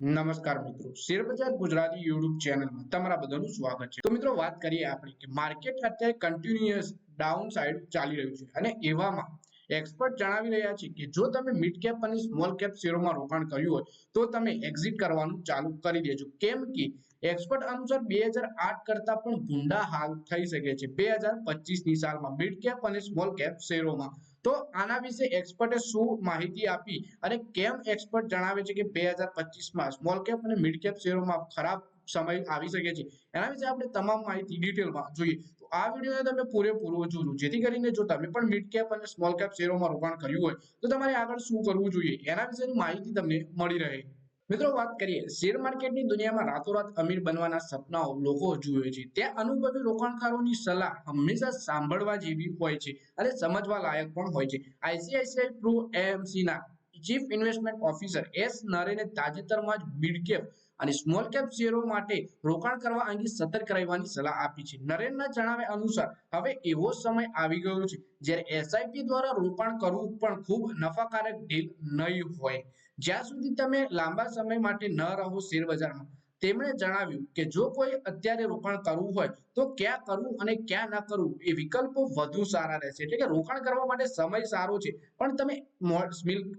નમસ્કાર મિત્રો. શેરબજાર ગુજરાતી યુટ્યુબ ચેનલમાં તમારા બધાનું સ્વાગત છે. તો મિત્રો, વાત કરીએ આપણે કે માર્કેટ અત્યારે કન્ટિન્યુઅસ ડાઉન સાઇડ ચાલી રહ્યું છે અને એવામાં એક્સપર્ટ જણાવી રહ્યા છે કે જો તમે મિડ કેપ અને સ્મોલ કેપ શેરોમાં રોકાણ કર્યું હોય, તો તમે એક્ઝિટ કરવાનું ચાલુ કરી દેજો. કેમ કે એક્સપર્ટ અનુસાર બે હજાર આઠ કરતા પણ ભૂંડા હાલ થઈ શકે છે. બે હજાર પચીસની સાલમાં મિડ કેપ અને સ્મોલ કેપ શેરોમાં તો આના વિશે એક્સપર્ટે શું માહિતી આપી અને કેમ એક્સપર્ટ જણાવે છે કે બે હજાર પચીસમાં સ્મોલ કેપ અને મિડ કેપ શેરોમાં ખરાબ સમય આવી શકે છે? એના વિશે આપણે તમામ માહિતી ડિટેલમાં જોઈએ. તો આ વિડીયોને તમે પૂરેપૂરો જોજો. જેથી કરીને જો તમે પણ મિડ કેપ અને સ્મોલ કેપ શેરોમાં રોકાણ કર્યું હોય, તો તમારે આગળ શું કરવું જોઈએ? એના વિશેની માહિતી તમને મળી રહે. મિત્રો વાત કરીએ, શેર માર્કેટની દુનિયામાં રાતોરાત અમીર બનવાના સપનાઓ લોકો જુએ છે. તે અનુભવી રોકાણકારોની સલાહ હંમેશા સાંભળવા જેવી હોય છે અને સમજવા લાયક પણ હોય છે. આઈસીઆઈસીઆઈ પ્રો એએમસી ના ચીફ ઇન્વેસ્ટમેન્ટ ઓફિસર એસ નરેને તાજેતરમાં જ મિડકેપ અને સ્મોલ કેપ શેરો માટે રોકાણ કરવા અંગે સતર્ક રહેવાની સલાહ આપી છે. નરેનના જણાવ્યા અનુસાર, હવે એવો સમય આવી ગયો છે જ્યારે એસઆઈપી દ્વારા રોકાણ કરવું પણ ખૂબ નફાકારક ડીલ નહીં હોય. જ્યાં સુધી તમે લાંબા સમય માટે ન રહો શેર તેમણે જણાવ્યું કે જો કોઈ અત્યારે રોકાણ કરવું હોય, તો ક્યાં કરવું અને ક્યાં ના કરવું એ વિકલ્પો વધુ સારા રહેશે. એટલે કે રોકાણ કરવા માટે સમય સારો છે. પણ તમે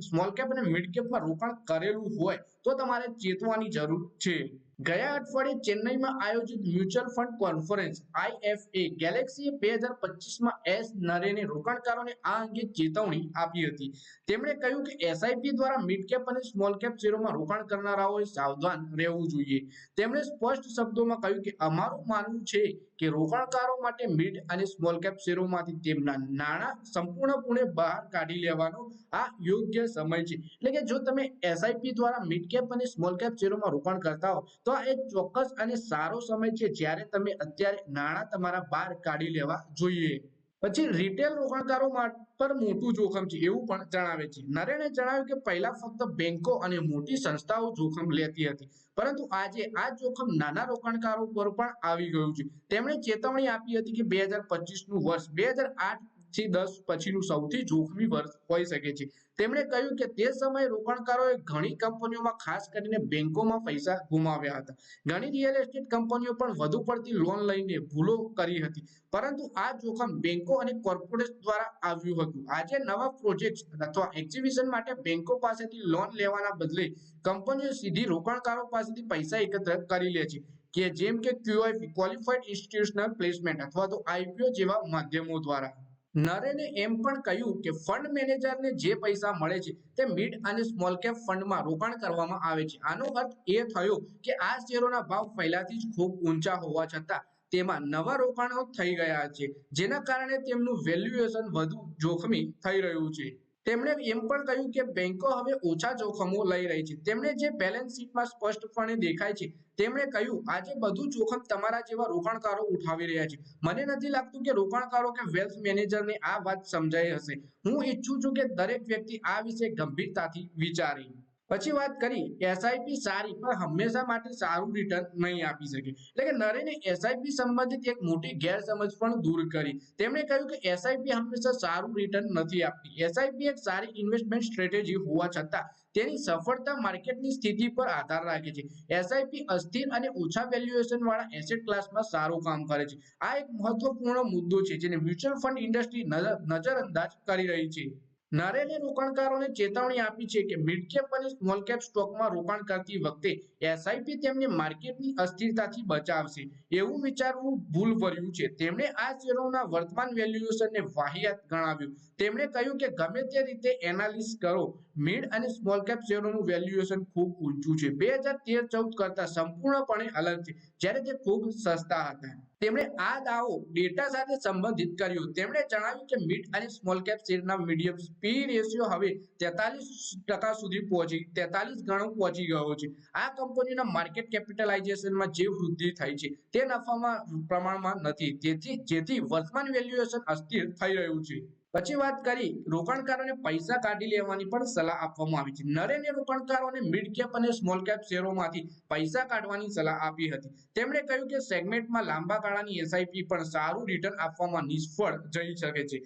સ્મોલ કેપ અને મિડ કેપમાં રોકાણ કરેલું હોય, તો તમારે ચેતવાની જરૂર છે. ગયા અઠવાડિયે ચેન્નઈમાં આયોજિત મ્યુચ્યુઅલ ફંડ કોન્ફરન્સ આઈએફએ ગેલેક્સીએ બે હજાર પચીસમાં એસ નરેને રોકાણકારોને આ અંગે ચેતવણી આપી હતી. તેમણે કહ્યું કે એસઆઈપી દ્વારા મિડ કેપ અને સ્મોલ કેપ શેરોમાં રોકાણ કરનારાઓએ સાવધાન રહેવું જોઈએ. તેમણે સ્પષ્ટ શબ્દોમાં કહ્યું કે અમારું માનવું છે કે રોકાણકારો માટે મિડ અને સ્મોલ કેપ શેરોમાંથી તેમના નાણાં સંપૂર્ણપણે બહાર કાઢી લેવાનો આ યોગ્ય સમય છે. એટલે કે જો તમે એસઆઈપી દ્વારા મિડ કેપ અને સ્મોલ કેપ શેરોમાં રોકાણ કરતા હો, તો આ એક ચોક્કસ અને સારો સમય છે જ્યારે તમે અત્યારે નાણાં તમારા બહાર કાઢી લેવા જોઈએ. પછી રિટેલ રોકાણકારો પર મોટું જોખમ છે, એવું પણ જણાવે છે. નરેને જણાવ્યું કે પહેલા ફક્ત બેંકો અને મોટી સંસ્થાઓ જોખમ લેતી હતી, પરંતુ આજે આ જોખમ નાના રોકાણકારો પર પણ આવી ગયું છે. તેમણે ચેતવણી આપી હતી કે બે હજાર પચીસનું વર્ષ, બે હજાર આઠથી દસ પછીનું સૌથી જોખમી વર્ષ હોઈ શકે છે. તેમણે કહ્યું કે તે સમયે રોકાણકારોએ ઘણી કંપનીઓમાં ખાસ કરીને બેંકોમાં પૈસા ગુમાવ્યા હતા. ઘણી રિયલ એસ્ટેટ કંપનીઓ પણ વધુ પડતી લોન લઈને ભૂલો કરી હતી. પરંતુ આ જોખમ બેંકો અને કોર્પોરેટ દ્વારા આવ્યું હતું. આજે નવા પ્રોજેક્ટ અથવા એક્ઝિબિશન માટે બેંકો પાસેથી લોન લેવાના બદલે કંપનીઓ સીધી રોકાણકારો પાસેથી પૈસા એકત્ર કરી લે છે. કે જેમ કે ક્યુઆઈપી ક્વોલિફાઈડ ઇન્સ્ટિટ્યુશનલ પ્લેસમેન્ટ અથવા તો આઈપીઓ જેવા માધ્યમો દ્વારા. નરેને એમ પણ કહ્યું કે ફંડ મેનેજરને જે પૈસા મળે છે તે મિડ અને સ્મોલ કેપ ફંડમાં રોકાણ કરવામાં આવે છે. આનો અર્થ એ થયો કે આ શેરોના ભાવ પહેલાથી જ ખૂબ ઊંચા હોવા છતાં તેમાં નવા રોકાણો થઈ ગયા છે, જેના કારણે તેમનું વેલ્યુએશન વધુ જોખમી થઈ રહ્યું છે. તેમણે એમ પણ કહ્યું કે બેંકો હવે ઓછા જોખમો લઈ રહી છે. તેમણે જે બેલેન્સ શીટમાં સ્પષ્ટપણે દેખાય છે, તેમણે કહ્યું, આજે બધું જોખમ તમારા જેવા રોકાણકારો ઉઠાવી રહ્યા છે. મને નથી લાગતું કે રોકાણકારો કે વેલ્થ મેનેજરને આ વાત સમજાઈ હશે. હું ઈચ્છું છું કે દરેક વ્યક્તિ આ વિશે ગંભીરતાથી વિચારે. પછી વાત કરી એસઆઈપી સારી પણ હંમેશા માટે સારું રિટર્ન નહીં આપી શકે. એટલે કે નરેને એસઆઈપી સંબંધિત એક મોટી ગેરસમજ પણ દૂર કરી. તેમણે કહ્યું કે એસઆઈપી હંમેશા સારું રિટર્ન નથી આપતી. એસઆઈપી એક સારી ઇન્વેસ્ટમેન્ટ સ્ટ્રેટેજી હોવા છતાં તેની સફળતા માર્કેટની સ્થિતિ પર આધાર રાખે છે. એસઆઈપી અસ્થિર અને ઓછા વેલ્યુએશન વાળા એસેટ ક્લાસમાં સારું કામ કરે છે. આ એક મહત્વપૂર્ણ મુદ્દો છે જેને મ્યુચ્યુઅલ ફંડ ઇન્ડસ્ટ્રી નજરઅંદાજ કરી રહી છે. નરેને રોકાણકારોને ચેતવણી આપી છે કે મિડ કેપ અને સ્મોલ કેપ સ્ટોકમાં રોકાણ કરતી વખતે એસઆઈપી તેમને માર્કેટની અસ્થિરતાથી બચાવશે એવું વિચારવું ભૂલ ભર્યું છે. તેમણે આ શેરોના વર્તમાન વેલ્યુએશનને વાહિયાત ગણાવ્યું. તેમણે કહ્યું કે ગમે તે રીતે એનાલિસ કરો મિડ અને સ્મોલ કેપ શેરોનું વેલ્યુએશન ખૂબ ઊંચું છે. બે હજાર તેર ચૌદ કરતા સંપૂર્ણપણે અલગ છે. જ્યારે તે ખૂબ સસ્તા હતા. તેમણે આ દાવો ડેટા સાથે સંબંધિત કર્યો. તેમણે જણાવ્યું કે મિડ અને સ્મોલ કેપ શેરના મીડિયમ પી રેશિયો હવે તેતાલીસ ટકા સુધી પહોંચી, તેતાલીસ ગણો પહોંચી ગયો છે. આ કંપનીના માર્કેટ કેપિટલાઇઝેશનમાં જે વૃદ્ધિ થઈ છે, તે નફામાં પ્રમાણમાં નથી. તેથી જેથી વર્તમાન વેલ્યુએશન અસ્થિર થઈ રહ્યું છે. પછી વાત કરી, રોકાણકારોને પૈસા કાઢી લેવાની પણ સલાહ આપવામાં આવી છે. નરેને રોકાણકારોને મિડ કેપ અને સ્મોલ કેપ શેરોમાંથી પૈસા કાઢવાની સલાહ આપી હતી. તેમણે કહ્યું કે સેગમેન્ટમાં લાંબા ગાળાની એસઆઈપી પણ સારું રિટર્ન આપવામાં નિષ્ફળ જઈ શકે છે.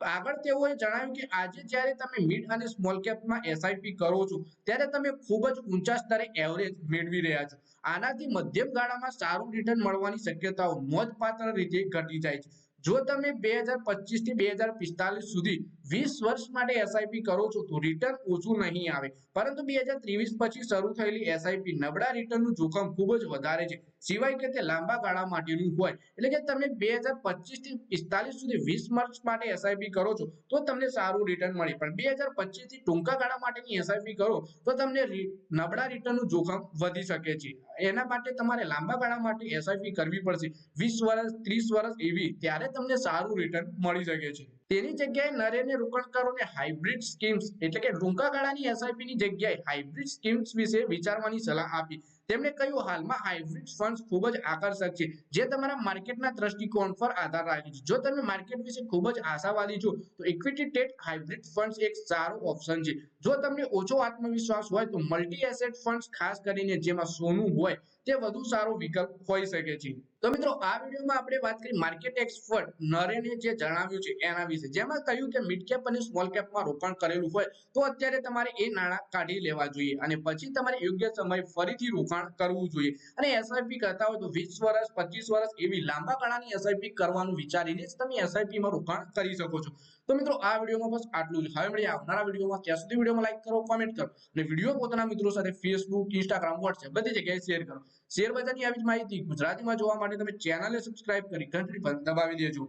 આગળ તેઓએ જણાવ્યું કે આજે જ્યારે તમે મિડ અને સ્મોલ કેપમાં એસઆઈપી કરો છો, ત્યારે તમે ખૂબ જ ઊંચા સ્તરે એવરેજ મેળવી રહ્યા છો. આનાથી મધ્યમ ગાળામાં સારું રિટર્ન મળવાની શક્યતાઓ નોંધપાત્ર રીતે ઘટી જાય છે. જો તમે બે હજાર પચીસથી બે હજાર પિસ્તાલીસ સુધી વીસ વર્ષ માટે એસઆઈપી કરો છો તો રિટર્ન ઓછું નહીં આવે. પરંતુ બે હજાર ત્રેવીસ પછી શરૂ થયેલી એસઆઈપી નબળા રિટર્નનું જોખમ ખૂબ જ વધારે છે. સિવાય કે તે લાંબા ગાળા માટેનું હોય. એટલે કે તમે બે હજાર પચીસથી પિસ્તાલીસ સુધી વીસ વર્ષ માટે એસઆઈપી કરો છો તો તમને સારું રિટર્ન મળે. પણ બે હજાર પચીસથી ટૂંકા ગાળા માટેની એસઆઈપી કરો તો તમને નબળા નબળા રિટર્નનું જોખમ વધી શકે છે. એના માટે તમારે લાંબા ગાળા માટે એસઆઈપી કરવી પડશે. વીસ વર્ષ, ત્રીસ વર્ષ એવી, ત્યારે તમને સારું રિટર્ન મળી શકે છે. તેની જગ્યાએ નરેને રોકાણકારોને હાઇબ્રિડ સ્કીમ્સ એટલે કે ટૂંકા ગાળાની એસઆઈપીની જગ્યાએ હાઇબ્રિડ સ્કીમ્સ વિશે વિચારવાની સલાહ આપી. તેમણે કહ્યું, હાલમાં હાઇબ્રિડ ફંડ્સ ખૂબ જ આકર્ષક છે, જે તમારા માર્કેટના દ્રષ્ટિકોણ પર આધાર રાખે છે. જો તમે માર્કેટ વિશે ખૂબ જ આશાવાદી છો, તો ઇક્વિટી ટેટ હાઇબ્રિડ ફંડ્સ એક સારો ઓપ્શન છે. જો તમને ઓછો આત્મવિશ્વાસ હોય, તો મલ્ટી એસેટ ફંડ્સ ખાસ કરીને જેમાં સોનું હોય, તે વધુ સારો વિકલ્પ હોઈ શકે છે. તો મિત્રો, આ વિડીયોમાં આપણે વાત કરી માર્કેટ એક્સપર્ટ નરેને જે જણાવ્યું છે, એના વિશે. જેમાં કહ્યું કે મિડ કેપ અને સ્મોલ કેપમાં રોકાણ કરેલું હોય, તો અત્યારે તમારે એ નાણાં કાઢી લેવા જોઈએ અને પછી તમારે યોગ્ય સમય ફરીથી રોકાણ કરવું જોઈએ. અને એસઆઈપી કરતા હોય તો વીસ વર્ષ, પચીસ વર્ષ એવી લાંબા ગાળાની એસઆઈપી કરવાનું વિચારીને તમે એસઆઈપીમાં રોકાણ કરી શકો છો. તો મિત્રો, આ વિડીયોમાં બસ આટલું જ. હવે મળીએ આવનારા વિડીયોમાં. ત્યાં સુધી વિડીયોમાં લાઈક કરો કોમેન્ટ કરો અને વીડિયો પોતાના મિત્રો સાથે ફેસબુક ઇન્સ્ટાગ્રામ વોટ્સએપ બધી જગ્યાએ શેર કરો. શેર બજારની આવી જ માહિતી ગુજરાતીમાં જોવા માટે તમે ચેનલને સબસ્ક્રાઇબ કરી ઘંટડી પણ દબાવી દેજો.